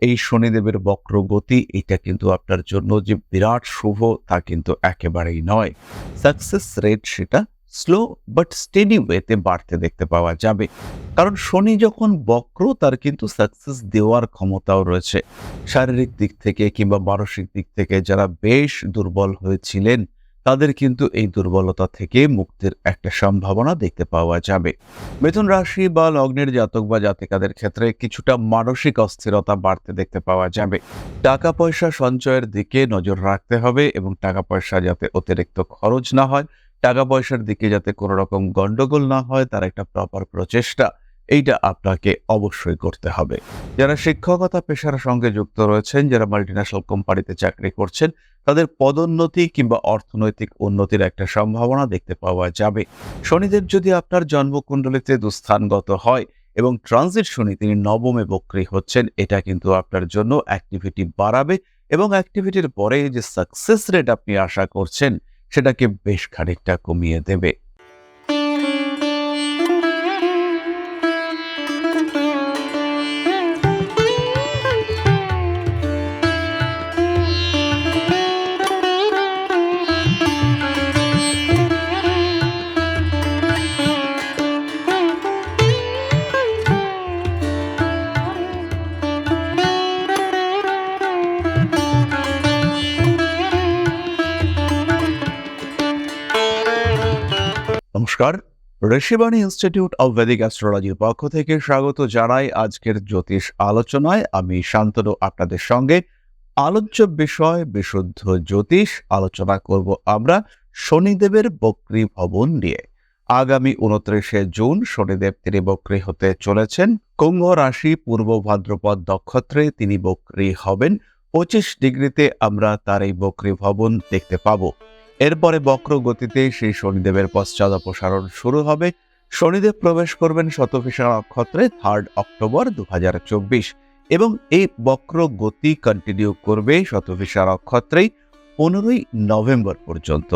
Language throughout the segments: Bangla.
এই শনিদেবের বক্রগতি, এটা কিন্তু আপনার জন্য যে বিরাট শুভ, তা কিন্তু একেবারেই নয়। সাকসেস রেট সেটা স্লো বাট স্টেডি ওয়েতে বাড়তে দেখতে পাওয়া যাবে। কারণ শনি যখন বক্র, তার কিন্তু সাকসেস দেওয়ার ক্ষমতাও রয়েছে। শারীরিক দিক থেকে কিংবা মানসিক দিক থেকে যারা বেশ দুর্বল হয়েছিলেন তাদের কিন্তু এই দুর্বলতা থেকে মুক্তির একটা সম্ভাবনা দেখতে পাওয়া যাবে। মিথুন রাশি বা লগ্নের জাতক বা জাতিকাদের ক্ষেত্রে কিছুটা মানসিক অস্থিরতা বাড়তে দেখতে পাওয়া যাবে। টাকা পয়সা সঞ্চয়ের দিকে নজর রাখতে হবে এবং টাকা পয়সা যাতে অতিরিক্ত খরচ না হয় টাকা পয়সার দিকে যাতে কোনো রকম গন্ডগোল না হয়, তার একটা প্রপার প্রচেষ্টা। এইটা আপনাকে অবশ্যই করতে হবে। যারা শিক্ষকতা পেশার সঙ্গে যুক্ত রয়েছেন, যারা মাল্টিন্যাশনাল কোম্পানিতে চাকরি করছেন, তাদের পদোন্নতি কিংবা অর্থনৈতিক উন্নতির একটা সম্ভাবনা দেখতে পাওয়া যাবে। শনিদেব যদি আপনার জন্মকুণ্ডলিতে দুস্থানগত হয় এবং ট্রানজিট শনি তিনি নবমে বক্রী হচ্ছেন, এটা কিন্তু আপনার জন্য অ্যাক্টিভিটি বাড়াবে এবং অ্যাক্টিভিটির পরে যে সাকসেস রেট আপনি আশা করছেন, সেটাকে বেশ খানিকটা কমিয়ে দেবে। নমস্কার। ঋষিবাণী ইনস্টিটিউট অব ভেদিক অ্যাস্ট্রোলজির পক্ষ থেকে স্বাগত জানাই আজকের জ্যোতিষ আলোচনায়। আমি শান্তনু, আপনাদের সঙ্গে। আলোচ্য বিষয়, বিশুদ্ধ জ্যোতিষ আলোচনা করব আমরা শনিদেবের বক্রী ভবন নিয়ে। আগামী উনত্রিশে জুন শনিদেব তিনি বক্রী হতে চলেছেন। কুম্ভ রাশি, পূর্ব ভাদ্রপদ নক্ষত্রে তিনি বক্রী হবেন। পঁচিশ ডিগ্রিতে আমরা তার এই বক্রী ভবন দেখতে পাবো। এরপরে বক্র গতিতে সেই শনিদেবের পশ্চাৎ অপসারণ শুরু হবে। শনিদেব প্রবেশ করবেন শতভিষা নক্ষত্রে থার্ড অক্টোবর দু এবং এই বক্র গতি কন্টিনিউ করবে শতভিষা নক্ষত্রেই পনেরোই নভেম্বর পর্যন্ত।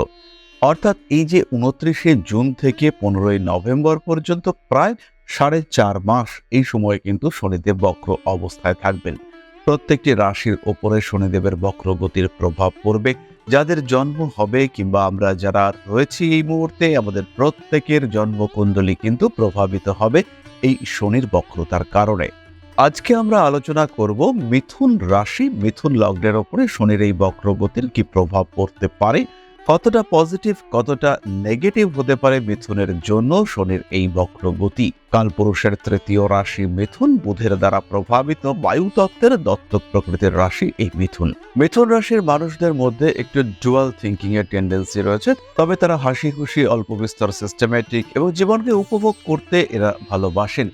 অর্থাৎ এই যে উনত্রিশে জুন থেকে পনেরোই নভেম্বর পর্যন্ত প্রায় সাড়ে চার মাস এই সময়ে কিন্তু শনিদেব বক্র অবস্থায় থাকবেন। প্রত্যেকটি রাশির ওপরে শনিদেবের বক্রগতির প্রভাব পড়বে। যাদের জন্ম হবে কিংবা আমরা যারা রয়েছি এই মুহূর্তে, আমাদের প্রত্যেকের জন্মকুণ্ডলী কিন্তু প্রভাবিত হবে এই শনির বক্রতার কারণে। আজকে আমরা আলোচনা করব মিথুন রাশি, মিথুন লগ্নের ওপরে শনির এই বক্রগতির কি প্রভাব পড়তে পারে কতটা পজিটিভ কতটা নেগেটিভ হতে পারে মিথুনের জন্য শনির এই বক্রগতি? কালপুরুষের তৃতীয় রাশি মিথুন, বুধের দ্বারা প্রভাবিত বায়ুতত্ত্বের দত্তক প্রকৃতির রাশি এই মিথুন। মিথুন রাশির মানুষদের মধ্যে একটু ডুয়াল থিঙ্কিং এর টেন্ডেন্সি রয়েছে, তবে তারা হাসি খুশি, অল্প বিস্তর সিস্টেম্যাটিক এবং জীবনকে উপভোগ করতে এরা ভালোবাসেন।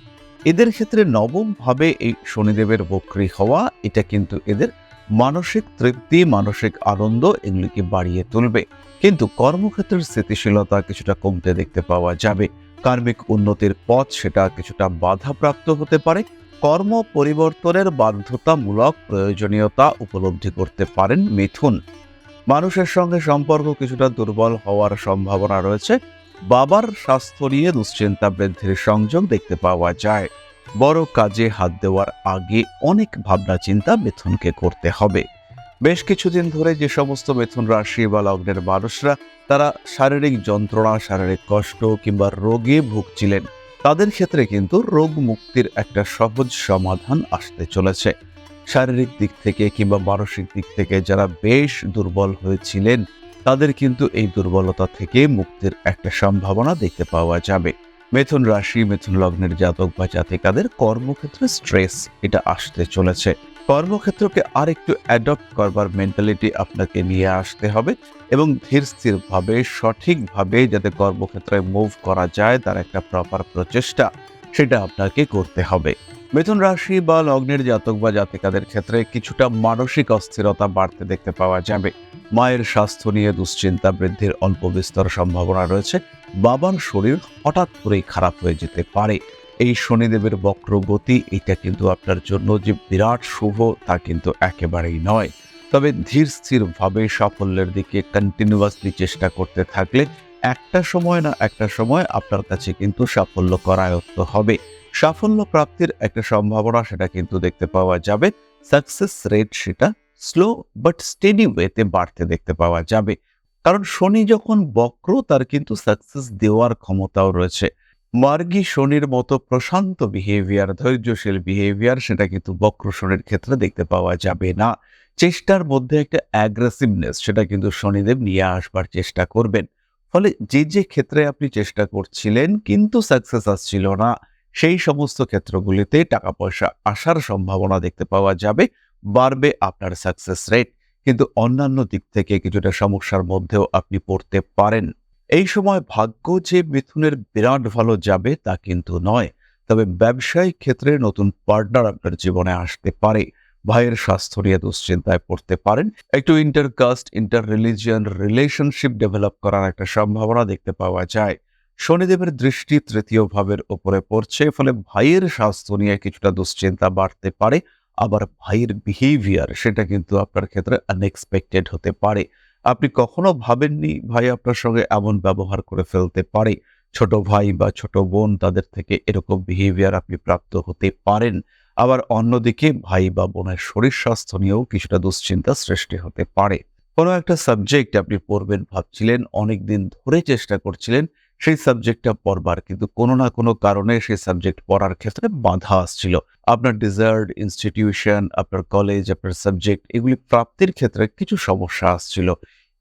এদের ক্ষেত্রে নবম ভাবে এই শনিদেবের বক্রী হওয়া, এটা কিন্তু এদের মানসিক তৃপ্তি, মানসিক আনন্দ এগুলিকে বাড়িয়ে তুলবে। কিন্তু কর্মক্ষেত্রের স্থিতিশীলতা কিছুটা কমতে দেখতে পাওয়া যাবে। কার্মিক উন্নতির পথ সেটা কিছুটা বাধাপ্রাপ্ত হতে পারে। কর্ম পরিবর্তনের বাধ্যতামূলক প্রয়োজনীয়তা উপলব্ধি করতে পারেন মিথুন। মানুষের সঙ্গে সম্পর্ক কিছুটা দুর্বল হওয়ার সম্ভাবনা রয়েছে। বাবার স্বাস্থ্য নিয়ে দুশ্চিন্তা বৃদ্ধির সংযোগ দেখতে পাওয়া যায়। বড় কাজে হাত দেওয়ার আগে অনেক ভাবনা চিন্তা মিথুনকে করতে হবে। বেশ কিছুদিন ধরে যে সমস্ত মিথুন রাশি বা লগ্নের মানুষরা তারা শারীরিক যন্ত্রণা, শারীরিক কষ্ট কিংবা রোগে ভুগছিলেন, তাদের ক্ষেত্রে কিন্তু রোগ মুক্তির একটা সহজ সমাধান আসতে চলেছে। শারীরিক দিক থেকে কিংবা মানসিক দিক থেকে যারা বেশ দুর্বল হয়েছিলেন, তাদের কিন্তু এই দুর্বলতা থেকে মুক্তির একটা সম্ভাবনা দেখতে পাওয়া যাবে। মিথুন রাশি, মিথুন লগ্নের জাতক বা জাতিকাদের কর্মক্ষেত্রে স্ট্রেস এটা আসতে চলেছে। কর্মক্ষেত্রকে আর একটু অ্যাডপ্ট করবার মেন্টালিটি আপনাকে নিয়ে আসতে হবে এবং ধীর স্থিরভাবে, সঠিকভাবে যাতে কর্মক্ষেত্রে মুভ করা যায়, তার একটা প্রপার প্রচেষ্টা সেটা আপনাকে করতে হবে। মিথুন রাশি বা লগ্নের জাতক বা জাতিকাদের ক্ষেত্রে কিছুটা মানসিক অস্থিরতা বাড়তে দেখতে পাওয়া যাবে। মায়ের স্বাস্থ্য নিয়ে দুশ্চিন্তা বৃদ্ধির অল্প বিস্তর সম্ভাবনা রয়েছে। বাবার শরীর হঠাৎ করেই খারাপ হয়ে যেতে পারে। এই শনিদেবের বক্রগতি, এটা কিন্তু আপনার জন্য যে বিরাট শুভ, তা কিন্তু একেবারেই নয়। তবে ধীর স্থিরভাবে সাফল্যের দিকে কন্টিনিউয়াসলি চেষ্টা করতে থাকলে একটা সময় না একটা সময় আপনার কাছে কিন্তু সাফল্য করায়ত্ত হবে। সাফল্য প্রাপ্তির একটা সম্ভাবনা সেটা কিন্তু দেখতে পাওয়া যাবে। সাকসেস রেট সেটা স্লো বাট স্টেডি ওয়েতে বাড়তে দেখতে পাওয়া যাবে। কারণ শনি যখন বক্র, তার কিন্তু সাকসেস দেওয়ার ক্ষমতাও রয়েছে। মার্গী শনির মতো প্রশান্ত বিহেভিয়ার ধৈর্যশীল বিহেভিয়ার সেটা কিন্তু বক্র শনির ক্ষেত্রে দেখতে পাওয়া যাবে না। চেষ্টার মধ্যে একটা অ্যাগ্রেসিভনেস সেটা কিন্তু শনিদেব নিয়ে আসবার চেষ্টা করবেন। ফলে যে যে ক্ষেত্রে আপনি চেষ্টা করছিলেন, কিন্তু সাকসেস আসছিল না, সেই সমস্ত ক্ষেত্রগুলিতে টাকা পয়সা আসার সম্ভাবনা দেখতে পাওয়া যাবে, বাড়বে আপনার সাকসেস রেট কিন্তু অন্যান্য দিক থেকে কিছুটা সমস্যার মধ্যেও আপনি পড়তে পারেন। এই সময় ভাগ্য যে মিথুনের বিরাট ভালো যাবে তা কিন্তু নয়, তবে ব্যবসায়িক ক্ষেত্রে নতুন পার্টনার আপনার জীবনে আসতে পারে। ভাইয়ের স্বাস্থ্য নিয়ে দুশ্চিন্তায় পড়তে পারেন। একটু intercaste inter religion relationship develop করার একটা সম্ভাবনা দেখতে পাওয়া যায়। শনিদেবের দৃষ্টি তৃতীয় ভাবের ওপরে পড়ছে, ফলে ভাইয়ের স্বাস্থ্য নিয়ে কিছুটা দুশ্চিন্তা বাড়তে পারে। আবার ভাইয়ের বিহেভিয়ার সেটা কিন্তু আপনার ক্ষেত্রে আনএক্সপেক্টেড হতে পারে। আপনি কখনো ভাবেননি ভাই আপনার সঙ্গে এমন ব্যবহার করে ফেলতে পারে? ছোট ভাই বা ছোট বোন তাদের থেকে এরকম বিহেভিয়ার আপনি প্রাপ্ত হতে পারেন। আবার অন্যদিকে ভাই বা বোনের শরীর স্বাস্থ্য নিয়েও কিছুটা দুশ্চিন্তা সৃষ্টি হতে পারে। কোনো একটা সাবজেক্ট আপনি পড়বেন, ভাবছিলেন, অনেকদিন ধরে চেষ্টা করছিলেন সেই সাবজেক্টটা পড়বার, কিন্তু কোনো না কোনো কারণে সেই সাবজেক্ট পড়ার ক্ষেত্রে বাধা আসছিল। আপনার ডিজার্ড ইনস্টিটিউশন আপনার কলেজ আপনার সাবজেক্ট এগুলি প্রাপ্তির ক্ষেত্রে কিছু সমস্যা আসছিল।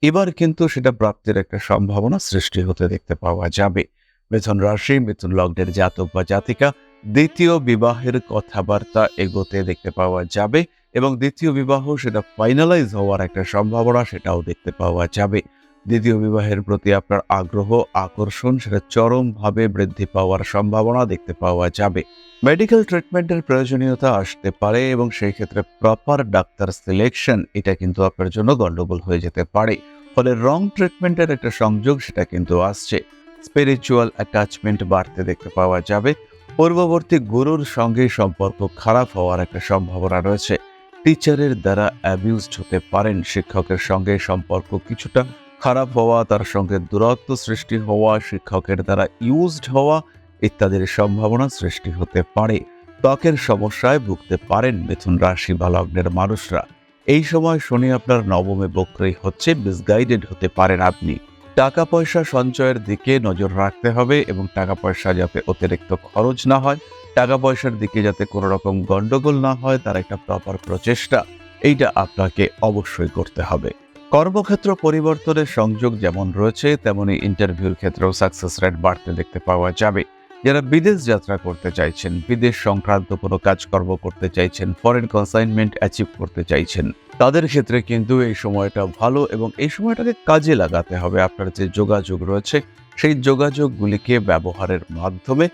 এবার কিন্তু সেটা প্রাপ্তির একটা সম্ভাবনা সৃষ্টি হতে দেখতে পাওয়া যাবে। মিথুন রাশি, মিথুন লগ্নের জাতক বা জাতিকা, দ্বিতীয় বিবাহের কথাবার্তা এগোতে দেখতে পাওয়া যাবে এবং দ্বিতীয় বিবাহ সেটা ফাইনালাইজ হওয়ার একটা সম্ভাবনা সেটাও দেখতে পাওয়া যাবে। দ্বিতীয় বিবাহের প্রতি আপনার আগ্রহ, আকর্ষণ সেটা চরমভাবে বৃদ্ধি পাওয়ার সম্ভাবনা দেখতে পাওয়া যাবে। মেডিকেল ট্রিটমেন্টের প্রয়োজনীয়তা আসতে পারে এবং সেই ক্ষেত্রে প্রপার ডাক্তার সিলেকশন, এটা কিন্তু আপনার জন্য গণ্ডগোল হয়ে যেতে পারে। ফলে রং ট্রিটমেন্টের একটা সংযোগ সেটা কিন্তু আসছে। স্পিরিচুয়াল অ্যাটাচমেন্ট বাড়তে দেখতে পাওয়া যাবে। পূর্ববর্তী গুরুর সঙ্গে সম্পর্ক খারাপ হওয়ার একটা সম্ভাবনা রয়েছে। টিচারের দ্বারা অ্যাবিউজড হতে পারেন, শিক্ষকের সঙ্গে সম্পর্ক কিছুটা খারাপ হওয়া, তার সঙ্গে দূরত্ব সৃষ্টি হওয়া, শিক্ষকের দ্বারা ইউজড হওয়া ইত্যাদির সম্ভাবনা সৃষ্টি হতে পারে। ত্বকের সমস্যায় ভুগতে পারেন মিথুন রাশি বা লগ্নের মানুষরা। এই সময় শনি আপনার নবমে বক্রী হচ্ছে মিসগাইডেড হতে পারেন আপনি। টাকা পয়সা সঞ্চয়ের দিকে নজর রাখতে হবে এবং টাকা পয়সা যাতে অতিরিক্ত খরচ না হয় টাকা পয়সার দিকে যাতে কোনো রকম গন্ডগোল না হয়, তার একটা প্রপার প্রচেষ্টা। এইটা আপনাকে অবশ্যই করতে হবে। কর্মক্ষেত্র পরিবর্তনের সংযোগ যেমন রয়েছে, তেমনি ইন্টারভিউর ক্ষেত্রেও সাকসেস রেট বাড়তে দেখতে পাওয়া যাবে। যারা বিদেশ যাত্রা করতে চাইছেন, বিদেশ সংক্রান্ত কোনো কাজকর্ম করতে চাইছেন ফরেন কনসাইনমেন্ট অ্যাচিভ করতে চাইছেন, তাদের ক্ষেত্রে কিন্তু এই সময়টা ভালো এবং এই সময়টাকে কাজে লাগাতে হবে। আপনার যে যোগাযোগ রয়েছে, সেই যোগাযোগগুলিকে ব্যবহারের মাধ্যমে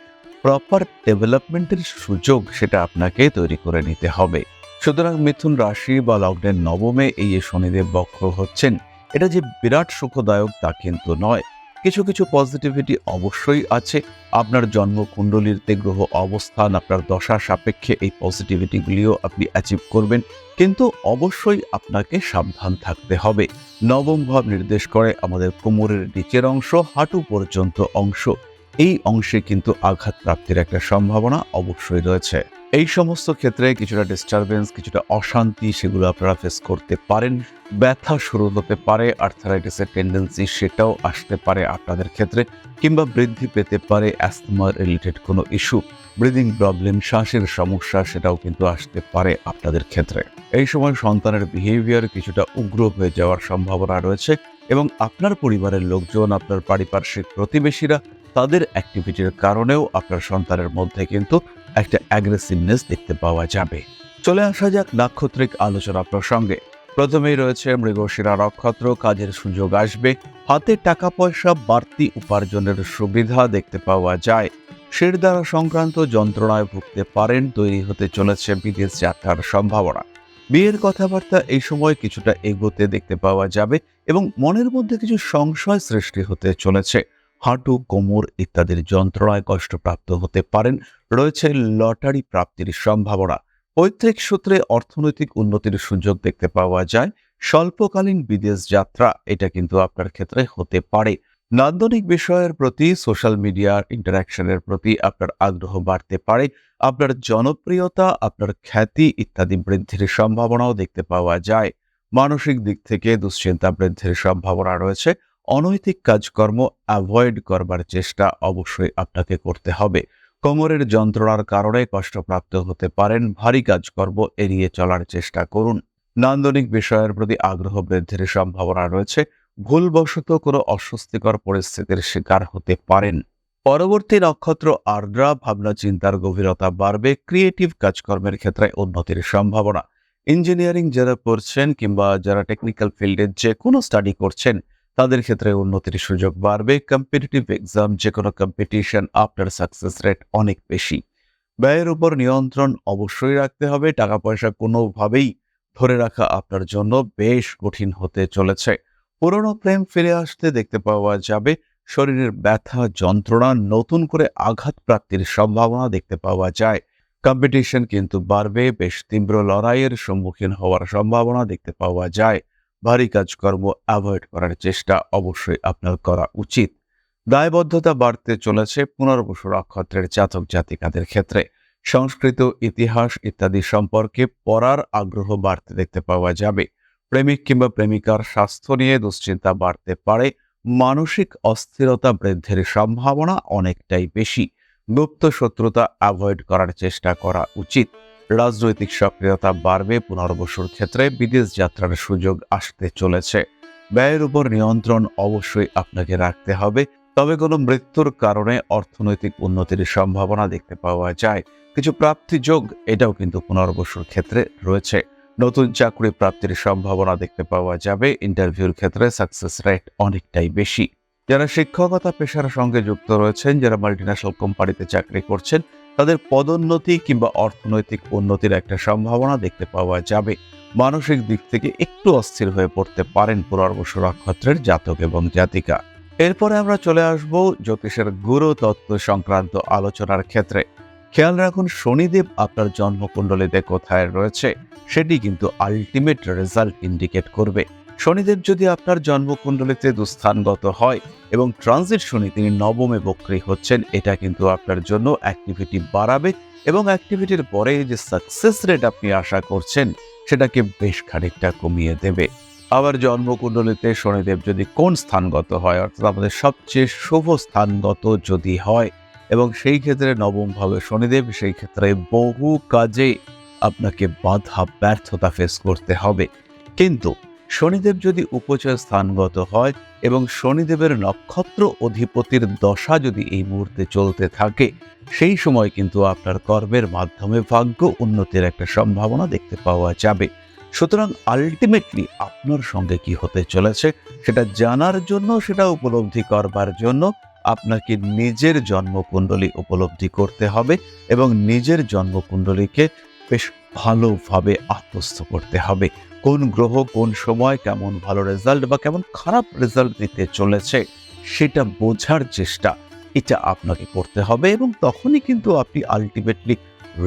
প্রপার ডেভেলপমেন্টের সুযোগ সেটা আপনাকে তৈরি করে নিতে হবে। সুতরাং মিথুন রাশি বা লগ্নের নবমে এই শনিদেব বক্র হচ্ছেন, এটা যে বিরাট সুখদায়ক তা কিন্তু নয়। কিছু কিছু পজিটিভিটি অবশ্যই আছে। আপনার জন্মকুণ্ডলীতে গ্রহ অবস্থান, আপনার দশা সাপেক্ষে এই পজিটিভিটিগুলিও আপনি অ্যাচিভ করবেন। কিন্তু অবশ্যই আপনাকে সাবধান থাকতে হবে। নবম ভাব নির্দেশ করে আমাদের কোমরের নিচের অংশ, হাঁটু পর্যন্ত অংশ। এই অংশে কিন্তু আঘাত প্রাপ্তির একটা সম্ভাবনা অবশ্যই রয়েছে। এই সমস্ত ক্ষেত্রে কিছুটা ডিস্টারবেন্স কিছুটা অশান্তি সেগুলো আপনারা ফেস করতে পারেন। ব্যথা শুরু হতে পারে আর্থারাইটিসের টেন্ডেন্সি সেটাও আসতে পারে আপনাদের ক্ষেত্রে, কিংবা বৃদ্ধি পেতে পারে অ্যাস্থমা রিলেটেড কোনো ইস্যু ব্রিদিং প্রবলেম শ্বাসের সমস্যা সেটাও কিন্তু আসতে পারে আপনাদের ক্ষেত্রে। এই সময় সন্তানের বিহেভিয়ার কিছুটা উগ্র হয়ে যাওয়ার সম্ভাবনা রয়েছে এবং আপনার পরিবারের লোকজন, আপনার পারিপার্শ্বিক প্রতিবেশীরা তাদের অ্যাক্টিভিটির কারণেও আপনার সন্তানের মধ্যে কিন্তু একটা অ্যাগ্রেসিভনেস দেখতে পাওয়া যাবে। চলে আসা যাক নাক্ষত্রিক আলোচনা প্রসঙ্গে। প্রথমেই রয়েছে মৃগশিরা নক্ষত্র, কাজের সুযোগ আসবে, হাতে টাকা পয়সা বাড়তি উপার্জনের সুবিধা দেখতে পাওয়া যায়। শির দ্বারা সংক্রান্ত যন্ত্রণায় ভুগতে পারেন, তৈরি হতে চলেছে বিদেশ যাত্রার সম্ভাবনা। বিয়ের কথাবার্তা এই সময় কিছুটা এগোতে দেখতে পাওয়া যাবে এবং মনের মধ্যে কিছু সংশয় সৃষ্টি হতে চলেছে। হাঁটু, কোমর ইত্যাদির যন্ত্রণায় কষ্টপ্রাপ্ত হতে পারেন। রয়েছে লটারি প্রাপ্তির সম্ভাবনা। পৈতৃক সূত্রে অর্থনৈতিক উন্নতির সুযোগ দেখতে পাওয়া যায়। স্বল্পকালীন বিদেশ যাত্রা, এটা কিন্তু আপনার ক্ষেত্রে হতে পারে। নান্দনিক বিষয়ের প্রতি, সোশ্যাল মিডিয়ার ইন্টারাকশনের প্রতি আপনার আগ্রহ বাড়তে পারে। আপনার জনপ্রিয়তা, আপনার খ্যাতি ইত্যাদি বৃদ্ধির সম্ভাবনাও দেখতে পাওয়া যায়। মানসিক দিক থেকে দুশ্চিন্তা বৃদ্ধির সম্ভাবনা রয়েছে। অনৈতিক কাজকর্ম অ্যাভয়েড করবার চেষ্টা অবশ্যই আপনাকে করতে হবে। কোমরের যন্ত্রণার কারণে কষ্টপ্রাপ্ত হতে পারেন, ভারী কাজকর্ম এড়িয়ে চলার চেষ্টা করুন। নান্দনিক বিষয়ের প্রতি আগ্রহ বৃদ্ধির সম্ভাবনা রয়েছে। ভুলবশত কোনো অস্বস্তিকর পরিস্থিতির শিকার হতে পারেন। পরবর্তী নক্ষত্র আর্দ্রা, ভাবনা চিন্তার গভীরতা বাড়বে ক্রিয়েটিভ কাজকর্মের ক্ষেত্রে উন্নতির সম্ভাবনা। ইঞ্জিনিয়ারিং যারা পড়ছেন কিংবা যারা টেকনিক্যাল ফিল্ডে যে কোনো স্টাডি করছেন তাদের ক্ষেত্রে উন্নতির সুযোগ বাড়বে। কম্পিটিটিভ এক্সাম যে কোনো কম্পিটিশন আপনার সাকসেস রেট অনেক বেশি। ব্যয়ের উপর নিয়ন্ত্রণ অবশ্যই রাখতে হবে। টাকা পয়সা কোনোভাবেই ধরে রাখা আপনার জন্য বেশ কঠিন হতে চলেছে। পুরনো প্রেম ফিরে আসতে দেখতে পাওয়া যাবে। শরীরের ব্যথা, যন্ত্রণা, নতুন করে আঘাত প্রাপ্তির সম্ভাবনা দেখতে পাওয়া যায়। কম্পিটিশন কিন্তু বাড়বে। বেশ তীব্র লড়াইয়ের সম্মুখীন হওয়ার সম্ভাবনা দেখতে পাওয়া যায়। ভারী কাজকর্ম অ্যাভয়েড করার চেষ্টা অবশ্যই আপনার করা উচিত। দায়বদ্ধতা বাড়তে চলেছে পুনর্বসু নক্ষত্রের জাতক জাতিকাদের ক্ষেত্রে। সংস্কৃত, ইতিহাস ইত্যাদি সম্পর্কে পড়ার আগ্রহ বাড়তে দেখতে পাওয়া যাবে। প্রেমিক কিংবা প্রেমিকার স্বাস্থ্য নিয়ে দুশ্চিন্তা বাড়তে পারে। মানসিক অস্থিরতা বৃদ্ধির সম্ভাবনা অনেকটাই বেশি। গুপ্ত শত্রুতা অ্যাভয়েড করার চেষ্টা করা উচিত। রাজনৈতিক সক্রিয়তা বাড়বে পুনর্বসুর ক্ষেত্রে বিদেশ যাত্রার সুযোগ আসতে চলেছে। ব্যয়ের উপর নিয়ন্ত্রণ অবশ্যই আপনাকে রাখতে হবে, তবে কোনো মৃত্যুর কারণে অর্থনৈতিক উন্নতির সম্ভাবনা দেখতে পাওয়া যায়। কিছু প্রাপ্তি যোগ, এটাও কিন্তু পুনর্বসুর ক্ষেত্রে রয়েছে। নতুন চাকরি প্রাপ্তির সম্ভাবনা দেখতে পাওয়া যাবে, ইন্টারভিউর ক্ষেত্রে সাকসেস রেট অনেকটাই বেশি। যারা শিক্ষকতা পেশার সঙ্গে যুক্ত রয়েছেন, যারা মাল্টিন্যাশনাল কোম্পানিতে চাকরি করছেন তাদের পদোন্নতি কিংবা অর্থনৈতিক উন্নতির একটা সম্ভাবনা দেখতে পাওয়া যাবে। মানসিক দিক থেকে একটু অস্থির হয়ে পড়তে পারেন পুনর্বসু নক্ষত্রের জাতক এবং জাতিকা। এরপরে আমরা চলে আসব জ্যোতিষের গুরু তত্ত্ব সংক্রান্ত আলোচনার ক্ষেত্রে। খেয়াল রাখুন, শনিদেব আপনার জন্মকুণ্ডলিতে কোথায় রয়েছে, সেটি কিন্তু আলটিমেট রেজাল্ট ইন্ডিকেট করবে। শনিদেব যদি আপনার জন্মকুণ্ডলিতে দুস্থানগত হয় এবং ট্রানজিট শনি তিনি নবমে বক্রী হচ্ছেন, এটা কিন্তু আপনার জন্য অ্যাক্টিভিটি বাড়াবে এবং অ্যাক্টিভিটির পরে যে সাকসেস রেট আপনি আশা করছেন, সেটাকে বেশ খানিকটা কমিয়ে দেবে। আবার জন্মকুণ্ডলিতে শনিদেব যদি কোন স্থানগত হয়, অর্থাৎ আমাদের সবচেয়ে শুভ স্থানগত যদি হয়, এবং সেই ক্ষেত্রে নবমভাবে শনিদেব, সেই ক্ষেত্রে বহু কাজে আপনাকে বাধা ব্যর্থতা ফেস করতে হবে। কিন্তু শনিদেব যদি উপচয় স্থানগত হয় এবং শনিদেবের নক্ষত্র অধিপতির দশা যদি এই মুহূর্তে চলতে থাকে, সেই সময় কিন্তু আপনার কর্মের মাধ্যমে ভাগ্য উন্নতির একটা সম্ভাবনা দেখতে পাওয়া যাবে। সুতরাং আলটিমেটলি আপনার সঙ্গে কি হতে চলেছে সেটা জানার জন্য, সেটা উপলব্ধি করবার জন্য আপনাকে নিজের জন্মকুণ্ডলী উপলব্ধি করতে হবে এবং নিজের জন্মকুণ্ডলীকে বেশ ভালোভাবে আত্মস্থ করতে হবে। কোন গ্রহ কোন সময় কেমন ভালো রেজাল্ট বা কেমন খারাপ রেজাল্ট দিতে চলেছে, সেটা বোঝার চেষ্টা। এটা আপনাকে করতে হবে এবং তখনই কিন্তু আপনি আলটিমেটলি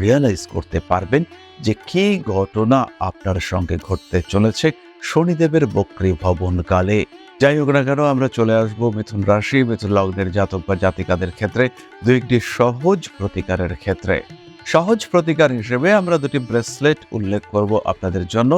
রিয়ালাইজ করতে পারবেন যে কি ঘটনা আপনার সঙ্গে ঘটতে চলেছে শনিদেবের বক্রী ভবন কালে যাই হোক না কেন, আমরা চলে আসব মিথুন রাশি, মিথুন লগ্নের জাতক বা জাতিকাদের ক্ষেত্রে। দু একটি সহজ প্রতিকারের ক্ষেত্রে। সহজ প্রতিকার হিসেবে আমরা দুটি ব্রেসলেট উল্লেখ করব আপনাদের জন্য।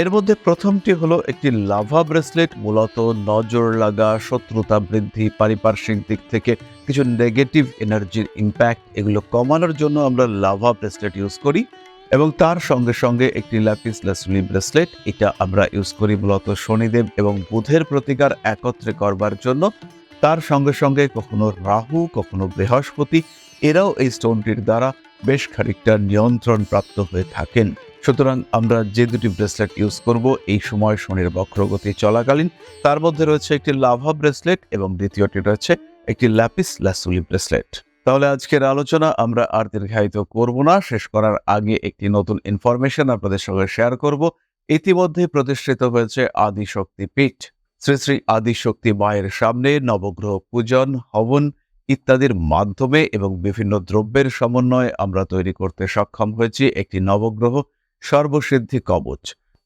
এর মধ্যে প্রথমটি হলো একটি লাভা ব্রেসলেট, মূলত নজর লাগা, শত্রুতা বৃদ্ধি, পারিপার্শ্বিক দিক থেকে কিছু নেগেটিভ এনার্জির ইম্প্যাক্ট এগুলো কমানোর জন্য আমরা লাভা ব্রেসলেট ইউজ করি এবং তার সঙ্গে সঙ্গে একটি ল্যাপিস লাসুলি ব্রেসলেট, এটা আমরা ইউজ করি মূলত শনিদেব এবং বুধের প্রতিকার একত্রে করবার জন্য। তার সঙ্গে সঙ্গে কখনো রাহু, কখনো বৃহস্পতি, এরাও এই স্টোনটির দ্বারা বেশ খানিকটা নিয়ন্ত্রণ প্রাপ্ত হয়ে থাকেন। সুতরাং আমরা যে দুটি ব্রেসলেট ইউজ করব, এই সময় শনির বক্রগতি চলাকালীন, তার মধ্যে রয়েছে একটি লাভা ব্রেসলেট এবং দ্বিতীয়টি রয়েছে একটি ল্যাপিস ল্যাসুলি ব্রেসলেট। তাহলে আজকের আলোচনা আমরা আর দীর্ঘায়িত করব না, শেষ করার আগে একটি নতুন ইনফরমেশন আপনাদের সঙ্গে শেয়ার করব। ইতিমধ্যে প্রতিষ্ঠিত হয়েছে আদিশক্তি পীঠ। শ্রী শ্রী আদিশক্তি মায়ের সামনে নবগ্রহ পূজন, হবন ইত্যাদির মাধ্যমে এবং বিভিন্ন দ্রব্যের সমন্বয়ে আমরা তৈরি করতে সক্ষম হয়েছি একটি নবগ্রহ। সর্বসিদ্ধি কবচ।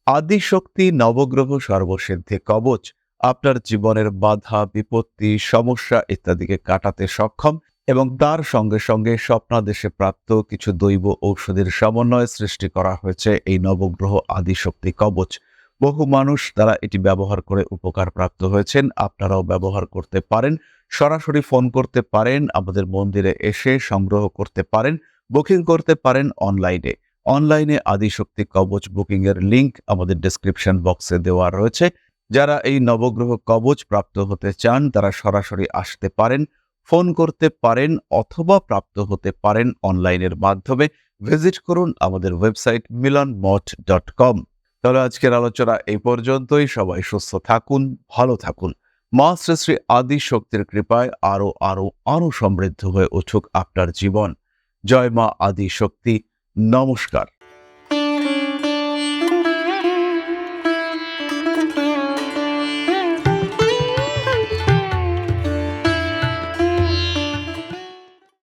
আদিশক্তি নবগ্রহ সর্বসিদ্ধি কবচ। আপনার জীবনের বাধা, বিপত্তি, সমস্যা ইত্যাদিকে কাটাতে সক্ষম এবং তার সঙ্গে সঙ্গে স্বপ্নাদেশে প্রাপ্ত কিছু দৈব ঔষধের সমন্বয় সৃষ্টি করা হয়েছে এই নবগ্রহ আদিশক্তি কবচ। বহু মানুষ তারা এটি ব্যবহার করে উপকার প্রাপ্ত হয়েছেন। আপনারাও ব্যবহার করতে পারেন, সরাসরি ফোন করতে পারেন, আমাদের মন্দিরে এসে সংগ্রহ করতে পারেন, বুকিং করতে পারেন অনলাইনে। অনলাইনে আদিশক্তি কবচ বুকিং এর লিংক আমাদের ডেসক্রিপশন বক্সে দেওয়া রয়েছে। যারা এই নবগ্রহ কবচ প্রাপ্ত হতে চান, তারা সরাসরি আসতে পারেন, ফোন করতে পারেন অথবা প্রাপ্ত হতে পারেন অনলাইনের মাধ্যমে। ভিজিট করুন আমাদের ওয়েবসাইট মিলন মঠ ডট কম তাহলে আজকের আলোচনা এই পর্যন্তই। সবাই সুস্থ থাকুন, ভালো থাকুন। মা শ্রী শ্রী আদি শক্তির কৃপায় আরও আরও আরও সমৃদ্ধ হয়ে উঠুক আপনার জীবন। জয় মা আদি শক্তি নমস্কার।